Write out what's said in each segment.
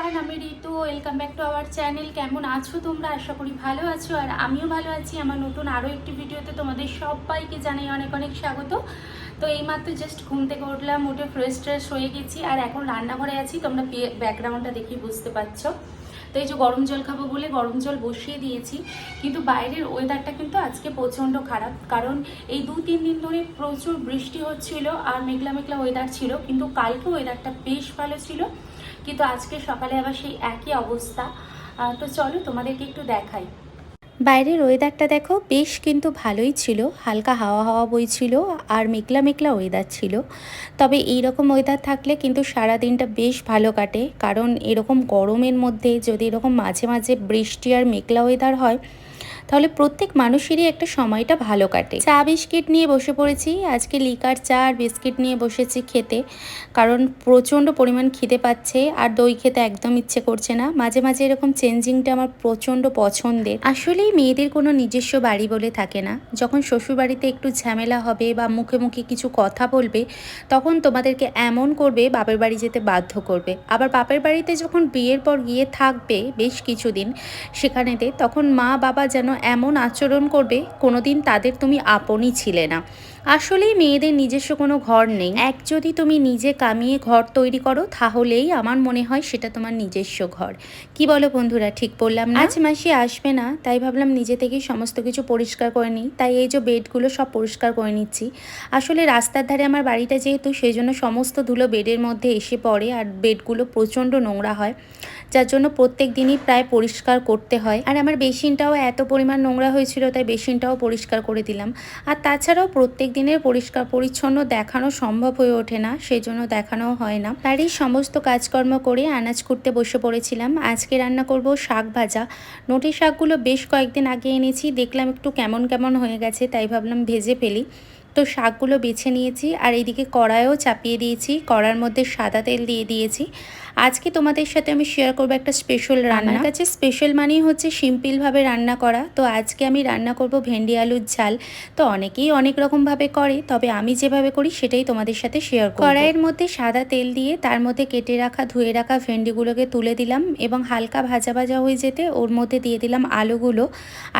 Everyone আমি Ritu welcome back to our channel কেমন আছো তোমরা? আশা করি ভালো আছো। আর আমিও ভালো আছি। আমার নতুন আরও একটি ভিডিওতে তোমাদের সবাইকে জানাই অনেক অনেক স্বাগত। তো এইমাত্র জাস্ট ঘুম থেকে উঠলাম, উঠে ফ্রেশ ট্রেশ হয়ে গেছি। আর এখন রান্নাঘরে আছি। তোমরা ব্যাকগ্রাউন্ডটা দেখেই বুঝতে পারছ। তো এই যে গরম জল খাব বলে গরম জল বসিয়ে দিয়েছি। কিন্তু বাইরের ওয়েদারটা কিন্তু আজকে প্রচণ্ড খারাপ। কারণ এই দু তিন দিন ধরে প্রচুর বৃষ্টি হচ্ছিল আর মেঘলা মেঘলা ওয়েদার ছিল। কিন্তু কালকে ওয়েদারটা বেশ ভালো ছিল। কিন্তু আজকে সকালে আবার সেই একই অবস্থা। তো চলো তোমাদেরকে একটু দেখাই। বাইরের ওয়েদারটা দেখো, বেশ কিন্তু ভালোই ছিল। হালকা হাওয়া হাওয়া বইছিল আর মেঘলা মেঘলা ওয়েদার ছিল। তবে এই রকম ওয়েদার থাকলে কিন্তু সারা দিনটা বেশ ভালো কাটে। কারণ এরকম গরমের মধ্যে যদি এরকম মাঝে মাঝে বৃষ্টি আর মেঘলা ওয়েদার হয় তাহলে প্রত্যেক মানুষেরই একটা সময়টা ভালো কাটে। চা, বিস্কিট নিয়ে বসে পড়েছি। আজকে লিকার চা আর বিস্কিট নিয়ে বসেছি খেতে। কারণ প্রচণ্ড পরিমাণ খিদে পাচ্ছে আর দই খেতে একদম ইচ্ছে করছে না। মাঝে মাঝে এরকম চেঞ্জিংটা আমার প্রচণ্ড পছন্দের। আসলেই মেয়েদের কোনো নিজস্ব বাড়ি বলে থাকে না। যখন শ্বশুর বাড়িতে একটু ঝামেলা হবে বা মুখে মুখে কিছু কথা বলবে, তখন তোমাদেরকে এমন করবে বাপের বাড়ি যেতে বাধ্য করবে। আবার বাপের বাড়িতে যখন বিয়ের পর গিয়ে থাকবে বেশ কিছুদিন সেখানেতে, তখন মা বাবা যেন এমন আচরণ করবে কোনোদিন তাদের তুমি আপনই ছিলে না। আসলেই মেয়েদের নিজস্ব কোনো ঘর নেই। এক যদি তুমি নিজে কামিয়ে ঘর তৈরি করো, তাহলেই আমার মনে হয় সেটা তোমার নিজস্ব ঘর। কি বলো বন্ধুরা, ঠিক বললাম না? আজ মাসি আসবে না, তাই ভাবলাম নিজে থেকেই সমস্ত কিছু পরিষ্কার করে নিই। তাই এই যে বেডগুলো সব পরিষ্কার করে নিচ্ছি। আসলে রাস্তার ধারে আমার বাড়িটা যেহেতু সেই জন্য সমস্ত ধুলো বেডের মধ্যে এসে পড়ে আর বেডগুলো প্রচণ্ড নোংরা হয়। যার জন্য প্রত্যেক দিনই প্রায় পরিষ্কার করতে হয়। আর আমার বেসিনটাও এত পরিমাণ নোংরা হয়েছিল, তাই বেসিনটাও পরিষ্কার করে দিলাম। আর তাছাড়াও প্রত্যেক দিনের পরিষ্কার পরিচ্ছন্ন দেখানো সম্ভব হয়ে ওঠে না সেই জন্য দেখানোও হয় না। বাড়ির সমস্ত কাজকর্ম করে আনাজ করতে বসে পড়েছিলাম। আজকে রান্না করব শাক ভাজা। নোটে শাকগুলো বেশ কয়েকদিন আগে এনেছি, দেখলাম একটু কেমন কেমন হয়ে গেছে, তাই ভাবলাম ভেজে ফেলি। তো শাকগুলো বেছে নিয়েছি আর এইদিকে কড়াইও চাপিয়ে দিয়েছি। কড়ার মধ্যে সাদা তেল দিয়ে দিয়েছি। আজকে তোমাদের সাথে আমি শেয়ার করব একটা স্পেশাল রান্না। কাছে স্পেশাল মানেই হচ্ছে সিম্পলভাবে রান্না করা। তো আজকে আমি রান্না করব ভেন্ডি আলুর ঝাল। তো অনেকেই অনেক রকমভাবে করে তবে আমি যেভাবে করি সেটাই তোমাদের সাথে শেয়ার করব। কড়াইয়ের মধ্যে সাদা তেল দিয়ে তার মধ্যে কেটে রাখা ধুয়ে রাখা ভেন্ডিগুলোকে তুলে দিলাম এবং হালকা ভাজা ভাজা হয়ে যেতে ওর মধ্যে দিয়ে দিলাম আলুগুলো।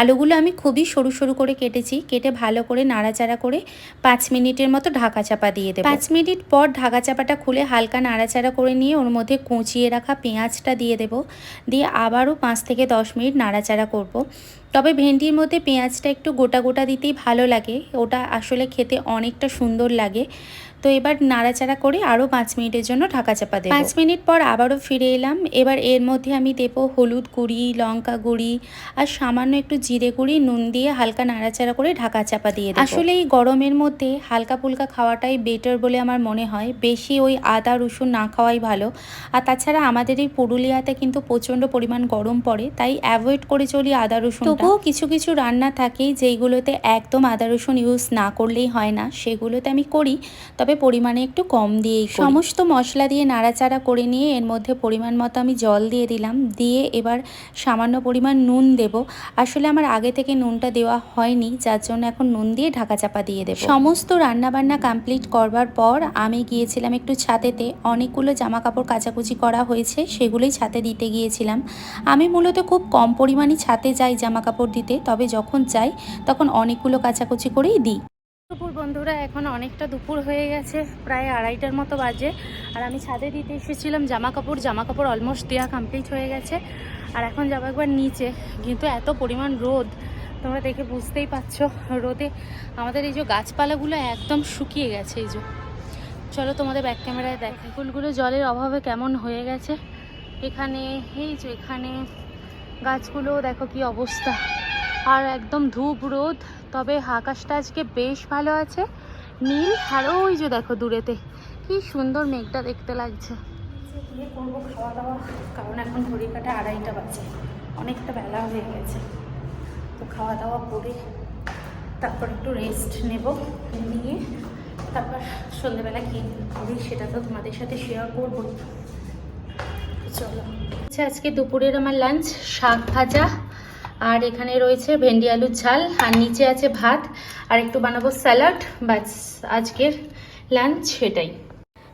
আলুগুলো আমি খুবই সরু সরু করে কেটেছি। কেটে ভালো করে নাড়াচাড়া করে পাঁচ মিনিটের মতো ঢাকা চাপা দিয়ে দেবো পাঁচ মিনিট পর ঢাকা চাপাটা খুলে হালকা নাড়াচাড়া করে নিয়ে ওর মধ্যে কুচিয়ে রাখা পেঁয়াজটা দিয়ে দেবো দিয়ে আবারও পাঁচ থেকে দশ মিনিট নাড়াচাড়া করব। তবে ভেন্ডির মধ্যে পেঁয়াজটা একটু গোটা গোটা দিতেই ভালো লাগে। ওটা আসলে খেতে অনেকটা সুন্দর লাগে। তো এবার নাড়াচাড়া করে আরও পাঁচ মিনিটের জন্য ঢাকা চাপা দেবো। পাঁচ মিনিট পর আবারও ফিরে এলাম। এবার এর মধ্যে আমি দেব হলুদ গুঁড়ি লঙ্কা গুঁড়ি আর সামান্য একটু জিরে গুঁড়ি নুন দিয়ে হালকা নাড়াচাড়া করে ঢাকা চাপা দিয়ে দেবো। আসলে এই গরমের মধ্যে হালকা ফুলকা খাওয়াটাই বেটার বলে আমার মনে হয়। বেশি ওই আদা রসুন না খাওয়াই ভালো। আর তাছাড়া আমাদের এই পুরুলিয়াতে কিন্তু প্রচণ্ড পরিমাণ গরম পড়ে তাই অ্যাভয়েড করে চলি আদা রসুন তবুও কিছু কিছু রান্না থাকেই যেইগুলোতে একদম আদা রসুন ইউজ না করলেই হয় না। সেগুলোতে আমি করি তবে পরিমাণে একটু কম দিয়েই সমস্ত মশলা দিয়ে নাড়াচাড়া করে নিয়ে এর মধ্যে পরিমাণ মতো আমি জল দিয়ে দিলাম। দিয়ে এবার সামান্য পরিমাণ নুন দেব। আসলে আমার আগে থেকে নুনটা দেওয়া হয়নি যার জন্য এখন নুন দিয়ে ঢাকা চাপা দিয়ে দেবো। সমস্ত রান্নাবান্না কমপ্লিট করবার পর আমি গিয়েছিলাম একটু ছাতেতে। অনেকগুলো জামা কাপড় কাচাকুচি করা হয়েছে সেগুলোই ছাতে দিতে গিয়েছিলাম। আমি মূলত খুব কম পরিমাণই ছাতে যাই জামা কাপড় দিতে, তবে যখন চাই, তখন অনেকগুলো কাচাকুচি করেই দিই। দুপুর বন্ধুরা, এখন অনেকটা দুপুর হয়ে গেছে, প্রায় আড়াইটার মতো বাজে। আর আমি ছাদে দিতে এসেছিলাম জামা কাপড় জামা কাপড় অলমোস্ট দেওয়া কমপ্লিট হয়ে গেছে। আর এখন যাব একবার নিচে, কিন্তু এত পরিমাণ রোদ, তোমরা দেখে বুঝতেই পারছ রোদে। আমাদের এই যে গাছপালাগুলো একদম শুকিয়ে গেছে, এই যে। চলো তোমাদের ব্যাক ক্যামেরায় দেখ ফুলগুলো জলের অভাবে কেমন হয়ে গেছে? এখানে, এই যে এখানে। গাছগুলো, দেখো কি অবস্থা। আর একদম ধূপ রোদ, তবে আকাশটা আজকে বেশ ভালো আছে। নীল আর ওই যে দেখো দূরেতে, কি সুন্দর মেঘটা দেখতে লাগছে। করব খাওয়া দাওয়া কারণ এখন ঘড়ি আড়াইটা বাজে। অনেকটা বেলা হয়ে গেছে। তো খাওয়া দাওয়া করে তারপর একটু রেস্ট নেব নিয়ে, তারপর সন্ধ্যেবেলা কী করি সেটা তো তোমাদের সাথে শেয়ার করব। চলো। আচ্ছা আজকে দুপুরের আমার লাঞ্চ শাক ভাজা, আর এখানে রয়েছে ভেন্ডি আলুর ঝাল, আর নিচে আছে ভাত, আর একটু বানাবো স্যালাড বাস আজকের লাঞ্চ সেটাই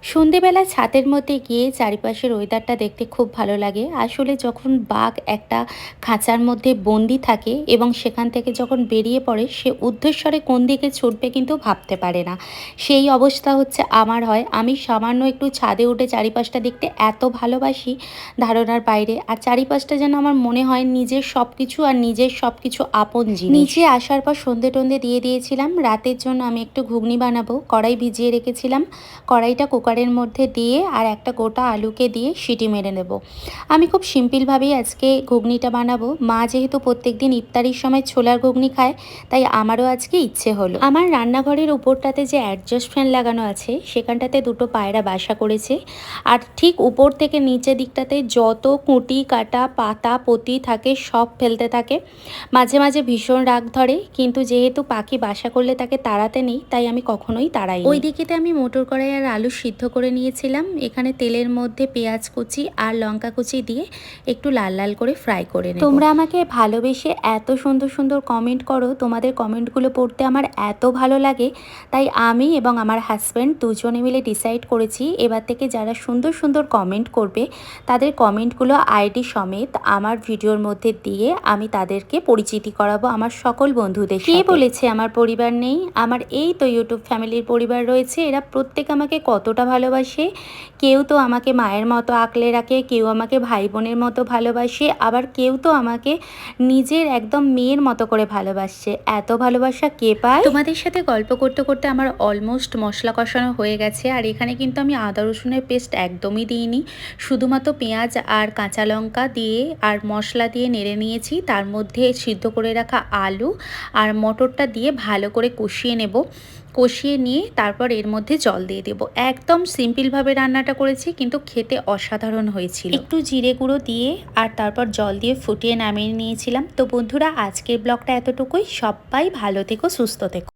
সন্ধেবেলা ছাদের মধ্যে গিয়ে চারিপাশের ওয়েদারটা দেখতে খুব ভালো লাগে। আসলে যখন বাঘ একটা খাঁচার মধ্যে বন্দি থাকে এবং সেখান থেকে যখন বেরিয়ে পড়ে, সে উদ্দেশ্যরে কোন দিকে ছুটবে কিন্তু ভাবতে পারে না। সেই অবস্থা হচ্ছে আমার হয়। আমি সামান্য একটু ছাদে উঠে চারিপাশটা দেখতে এত ভালোবাসি ধারণার বাইরে। আর চারিপাশটা যেন আমার মনে হয় নিজের সব কিছু আর নিজের সব কিছু আপন জিনিস। নিচে আসার পর সন্ধে টন্ধে দিয়ে দিয়েছিলাম। রাতের জন্য আমি একটু ঘুগনি বানাবো, কড়াই ভিজিয়ে রেখেছিলাম। কড়াইটা কুকারের মধ্যে দিয়ে আর একটা গোটা আলুকে দিয়ে সিটি মেরে নেব। আমি খুব সিম্পলভাবেই আজকে ঘুগনিটা বানাবো। মা যেহেতু প্রত্যেক দিন ইফতারির সময় ছোলার ঘুগনি খায়, তাই আমারও আজকে ইচ্ছে হলো। আমার রান্নাঘরের উপরটাতে যে অ্যাডজাস্ট ফ্যান লাগানো আছে, সেখানটাতে দুটো পায়রা বাসা করেছে। আর ঠিক উপর থেকে নিচের দিকটাতে যত কুটি, কাটা, পাতা, পতি থাকে, সব ফেলতে থাকে। মাঝে মাঝে ভীষণ রাগ ধরে, কিন্তু যেহেতু পাখি বাসা করলে তাকে তাড়াতে নেই, তাই আমি কখনোই তাড়াই ওই দিকেতে আমি মোটর কড়াই আর আলু সিদ্ধ করে নিয়েছিলাম। এখানে তেলের মধ্যে পেঁয়াজ কুচি আর লঙ্কা কুচি দিয়ে একটু লাল লাল করে ফ্রাই করে নেব। তোমরা আমাকে ভালোবেসে এত সুন্দর সুন্দর কমেন্ট করো। তোমাদের কমেন্টগুলো পড়তে আমার এত ভালো লাগে। তাই আমি এবং আমার হাজব্যান্ড দুজনে মিলে ডিসাইড করেছি এবার থেকে যারা সুন্দর সুন্দর কমেন্ট করবে তাদের কমেন্টগুলো আইডি সমেত আমার ভিডিওর মধ্যে দিয়ে আমি তাদেরকে পরিচিতি করাবো আমার সকল বন্ধুদের কে বলেছে আমার পরিবার নেই? আমার এই তো ইউটিউব ফ্যামিলির পরিবার রয়েছে। এরা প্রত্যেক আমাকে কতটা ভালোবাসে, কেউ তো আমাকে মায়ের মতো আঁকলে রাখে, কেউ আমাকে ভাই বোনের মতো ভালোবাসে, আবার কেউ তো আমাকে নিজের একদম মেয়ের মতো করে ভালোবাসছে এত ভালোবাসা কে পায়? তোমাদের সাথে গল্প করতে করতে আমার অলমোস্ট মশলা কষানো হয়ে গেছে, আর এখানে কিন্তু আমি আদা রসুনের পেস্ট একদমই দিইনি। শুধুমাত্র পেঁয়াজ আর কাঁচা লঙ্কা দিয়ে আর মশলা দিয়ে নেড়ে নিয়েছি, তার মধ্যে সিদ্ধ করে রাখা আলু আর মটরটা দিয়ে ভালো করে কষিয়ে নেব। কষিয়ে নিয়ে তারপর এর মধ্যে জল দিয়ে দেব। একদম সিম্পলভাবে রান্নাটা করেছি, কিন্তু খেতে অসাধারণ হয়েছিল। একটু জিরে গুঁড়ো দিয়ে আর তারপর জল দিয়ে ফুটিয়ে নামিয়ে নিয়েছিলাম। তো বন্ধুরা, আজকের ব্লগটা এতটুকুই। সবাই ভালো থেকো, সুস্থ থেকো।